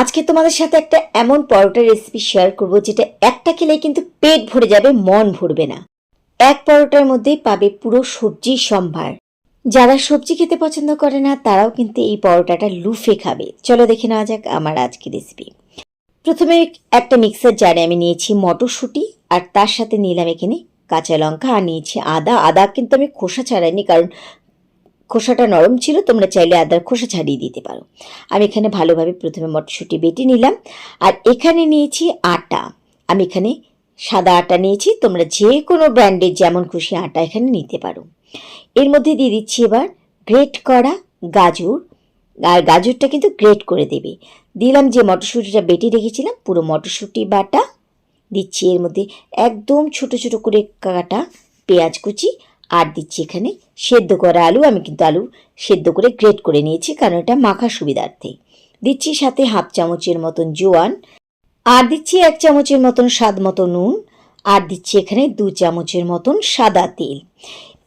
আজকে তোমাদের সাথে একটা এমন পরোটার রেসিপি শেয়ার করব, যেটা একটা খেলেই কিন্তু পেট ভরে যাবে, মন ভরবে না। এক পরোটার মধ্যেই পাবে পুরো সবজির সম্ভার। যারা সবজি খেতে পছন্দ করে না, তারাও কিন্তু এই পরোটাটা লুফে খাবে। চলো দেখে নেওয়া যাক আমার আজকে রেসিপি প্রথমে একটা মিক্সার জারে আমি নিয়েছি মটরশুঁটি, আর তার সাথে নিলাম এখানে কাঁচা লঙ্কা, আর নিয়েছি আদা। আদা কিন্তু আমি খোসা ছাড়াইনি, কারণ খোসাটা নরম ছিল, তোমরা চাইলে আদার খোসা ছাড়িয়ে দিতে পারো। আমি এখানে ভালোভাবে প্রথমে মটরশুঁটি বেটে নিলাম। আর এখানে নিয়েছি আটা। আমি এখানে সাদা আটা নিয়েছি। তোমরা যে কোনো ব্র্যান্ডের যেমন খুশি আটা এখানে নিতে পারো। এর মধ্যে দিয়ে দিচ্ছি এবার গ্রেট করা গাজর। আর গাজরটা কিন্তু গ্রেট করে দেবে। দিলাম যে মটরশুঁটিটা বেটে রেখেছিলাম, পুরো মটরশুঁটি বাটা। দিচ্ছি এর মধ্যে একদম ছোট ছোট করে কাটা পেঁয়াজ কুচি। আর দিচ্ছি এখানে সেদ্ধ করা আলু। আমি কিন্তু আলু সেদ্ধ করে গ্রেট করে নিয়েছি, কারণ এটা মাখা সুবিধার্থে। দিচ্ছি সাথে হাফ চামচের মতন জোয়ান, আর দিচ্ছি এক চামচের মতন স্বাদ মতো নুন, আর দিচ্ছি এখানে দু চামচের মতন সাদা তেল।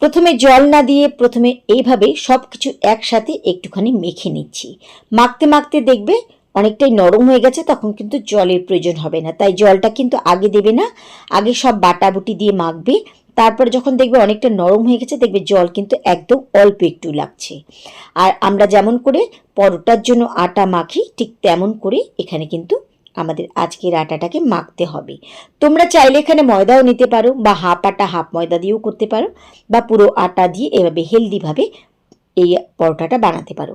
প্রথমে জল না দিয়ে প্রথমে এইভাবে সব কিছু একসাথে একটুখানি মেখে নিচ্ছি। মাখতে মাখতে দেখবে অনেকটাই নরম হয়ে গেছে, তখন কিন্তু জলের প্রয়োজন হবে না। তাই জলটা কিন্তু আগে দেবে না, আগে সব বাটাবুটি দিয়ে মাখবে তারপরে যখন দেখবে অনেকটা নরম হয়ে গেছে, দেখবে জল কিন্তু একদম অল্প একটু লাগছে। আর আমরা যেমন করে পরোটার জন্য আটা মাখি, ঠিক তেমন করে এখানে কিন্তু আমাদের আজকের আটাটাকে মাখতে হবে। তোমরা চাইলে এখানে ময়দাও নিতে পারো বা হাফ আটা, হাফ ময়দা দিয়েও করতে পারো বা পুরো আটা দিয়ে এভাবে হেলদিভাবে এই পরোটাটা বানাতে পারো।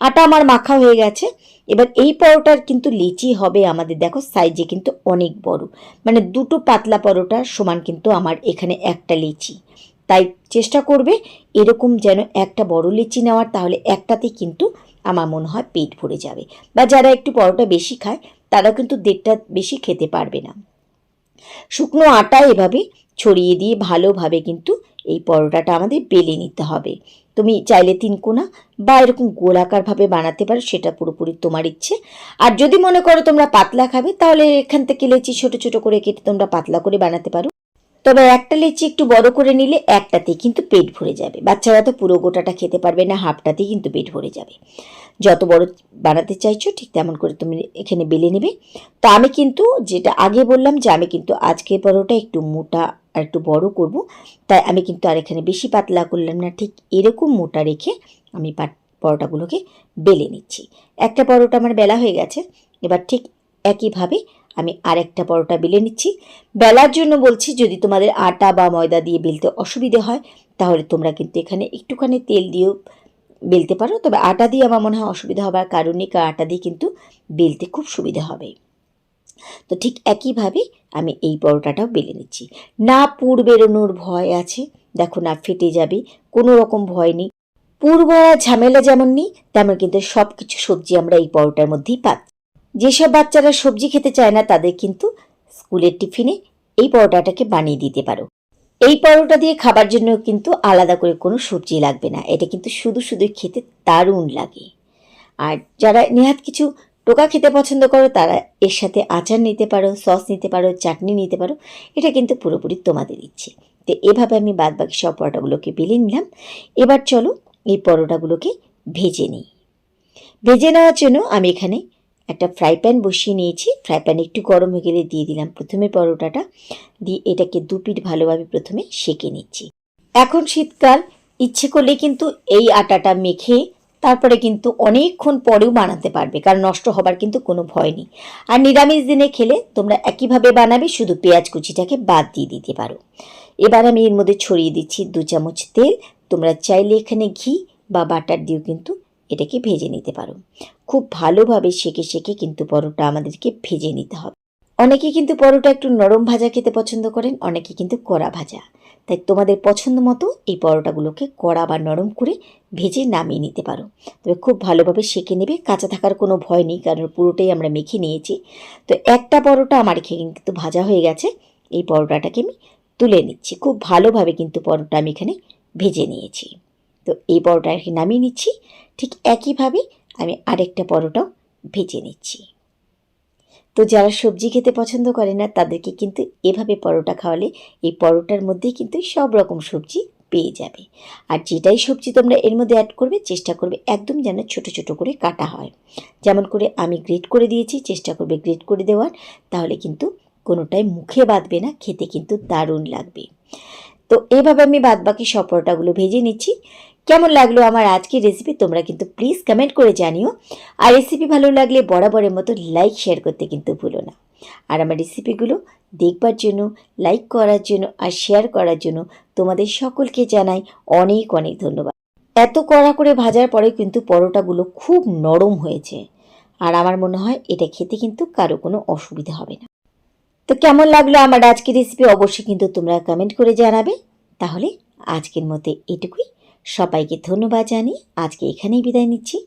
আটা আমার মাখা হয়ে গেছে। এবার এই পরোটার কিন্তু লিচি হবে আমাদের। দেখো সাইজে কিন্তু অনেক বড়। মানে দুটো পাতলা পরোটার সমান কিন্তু আমার এখানে একটা লিচি। তাই চেষ্টা করবে এরকম যেন একটা বড় লিচি নেওয়ার, তাহলে একটাতেই কিন্তু আমার মনে হয় পেট ভরে যাবে। বা যারা একটু পরোটা বেশি খায় তারা কিন্তু দেড়টা বেশি খেতে পারবে না। শুকনো আটা এভাবে ছড়িয়ে দিয়ে ভালোভাবে কিন্তু এই পরোটাটা আমাদের বেলে নিতে হবে। তুমি চাইলে তিন কোনা বা এরকম গোলাকারভাবে বানাতে পারো, সেটা পুরোপুরি তোমার ইচ্ছে। আর যদি মনে করো তোমরা পাতলা খাবে, তাহলে এখান থেকে লেচি ছোট ছোট করে কেটে তোমরা পাতলা করে বানাতে পারো। তবে একটা লেচি একটু বড় করে নিলে একটাতেই কিন্তু পেট ভরে যাবে। বাচ্চারা তো পুরো গোটাটা খেতে পারবে না, হাফটাতেই কিন্তু পেট ভরে যাবে। যত বড় বানাতে চাইছো ঠিক তেমন করে তুমি এখানে বেলে নেবে। তো আমি কিন্তু যেটা আগে বললাম যে আমি কিন্তু আজকে পরোটা একটু মোটা আর একটু বড় করব। তাই আমি কিন্তু আর এখানে বেশি পাতলা করলাম না, ঠিক এরকম মোটা রেখে আমি পরোটাগুলোকে বেলে নিচ্ছি। একটা পরোটা আমার বেলা হয়ে গেছে, এবার ঠিক একইভাবে আমি আরেকটা পরোটা বেলে নিচ্ছি। বেলার জন্য বলছি, যদি তোমাদের আটা বা ময়দা দিয়ে বেলতে অসুবিধে হয়, তাহলে তোমরা কিন্তু এখানে একটুখানি তেল দিয়েও বেলতে পারো। তবে আটা দিয়ে আমার মনে হয় অসুবিধা হবার কারণ আটা দিয়ে কিন্তু বেলতে খুব সুবিধা হবে। তো ঠিক একইভাবে আমি এই পরোটাটাও বেলে নিচ্ছি। না পুর বেরোনোর ভয় আছে, দেখো না ফেটে যাবে, কোনো রকম ভয় নেই। পুর ঝামেলা যেমন নেই, তেমন কিন্তু সব কিছু সবজি আমরা এই পরোটার মধ্যেই পাচ্ছি। যেসব বাচ্চারা সবজি খেতে চায় না, তাদের কিন্তু স্কুলের টিফিনে এই পরোটাটাকে বানিয়ে দিতে পারো। এই পরোটা দিয়ে খাবার জন্য কিন্তু আলাদা করে কোনো সবজি লাগবে না। এটা কিন্তু শুধু শুধু খেতে দারুণ লাগে। আর যারা নেহাত কিছু টোকা খেতে পছন্দ করো, তারা এর সাথে আচার নিতে পারো, সস নিতে পারো, চাটনি নিতে পারো, এটা কিন্তু পুরোপুরি তোমাদের ইচ্ছে। তো এভাবে আমি বাদ বাকি সব পরোটাগুলোকে বেলে নিলাম। এবার চলো এই পরোটাগুলোকে ভেজে নিই। ভেজে নেওয়ার জন্য আমি এখানে একটা ফ্রাই প্যান বসিয়ে নিয়েছি। ফ্রাই প্যান একটু গরম হয়ে গেলে দিয়ে দিলাম প্রথমে পরোটাটা। দিয়ে এটাকে দু পিঠ ভালোভাবে প্রথমে সেঁকে নিচ্ছি। এখন শীতকাল, ইচ্ছে করলে কিন্তু এই আটাটা মেখে তারপরে কিন্তু অনেকক্ষণ পরেও বানাতে পারবে, কারণ নষ্ট হবার কিন্তু কোনো ভয় নেই। আর নিরামিষ দিনে খেলে তোমরা একইভাবে বানাবে, শুধু পেঁয়াজ কুচিটাকে বাদ দিয়ে দিতে পারো। এবার আমি এর মধ্যে ছড়িয়ে দিচ্ছি দু চামচ তেল। তোমরা চাইলে এখানে ঘি বা বাটার দিয়েও কিন্তু এটাকে ভেজে নিতে পারো। খুব ভালোভাবে সেকে সেকে কিন্তু পরোটা আমাদেরকে ভেজে নিতে হবে। অনেকে কিন্তু পরোটা একটু নরম ভাজা খেতে পছন্দ করেন, অনেকে কিন্তু কড়া ভাজা। তাই তোমাদের পছন্দ মতো এই পরোটাগুলোকে কড়া বা নরম করে ভেজে নামিয়ে নিতে পারো। তবে খুব ভালোভাবে সেকে নেবে, কাঁচা থাকার কোনো ভয় নেই, কারণ পুরোটাই আমরা মেখে নিয়েছি। তো একটা পরোটা আমার এখানে কিন্তু ভাজা হয়ে গেছে, এই পরোটাটাকে আমি তুলে নিচ্ছি। খুব ভালোভাবে কিন্তু পরোটা আমি এখানে ভেজে নিয়েছি। তো এই পরোটাকে নামিয়ে নিচ্ছি। ঠিক একইভাবে আমি আরেকটা পরোটাও ভেজে নিচ্ছি। তো যারা সবজি খেতে পছন্দ করে না, তাদেরকে কিন্তু এভাবে পরোটা খাওয়ালে এই পরোটার মধ্যেই কিন্তু সব রকম সবজি পেয়ে যাবে। আর যেটাই সবজি তোমরা এর মধ্যে অ্যাড করবে, চেষ্টা করবে একদম যেন ছোট ছোট করে কাটা হয়। যেমন করে আমি গ্রেট করে দিয়েছি, চেষ্টা করবে গ্রেট করে দেওয়ার, তাহলে কিন্তু কোনোটাই মুখে বাঁধবে না, খেতে কিন্তু দারুণ লাগবে। তো এভাবে আমি বাদ বাকি সব পরোটাগুলো ভেজে নিচ্ছি। কেমন লাগল আমার আজকের রেসিপি তোমরা কিন্তু প্লিজ কমেন্ট করে জানিও। আর রেসিপি ভালো লাগলে বরাবরের মতো লাইক শেয়ার করতে কিন্তু ভুলো না। আর আমার রেসিপিগুলো দেখবার জন্য লাইক করার জন্য আর শেয়ার করার জন্য তোমাদের সকলকে জানাই অনেক অনেক ধন্যবাদ। এত কড়া করে ভাজার পরে কিন্তু পরোটাগুলো খুব নরম হয়েছে। আর আমার মনে হয় এটা খেতে কিন্তু কারও কোনো অসুবিধা হবে না। তো কেমন লাগল আমার আজকের রেসিপি অবশ্যই কিন্তু তোমরা কমেন্ট করে জানাবে। তাহলে আজকের মতে এটুকুই। সবাইকে ধন্যবাদ জানি আজকে এখানেই বিদায় নিচ্ছি।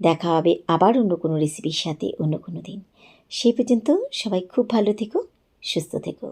দেখা হবে আবার অন্য কোনো রেসিপির সাথে অন্য কোনো দিন। সেই পর্যন্ত সবাই খুব ভালো থেকো, সুস্থ থেকো।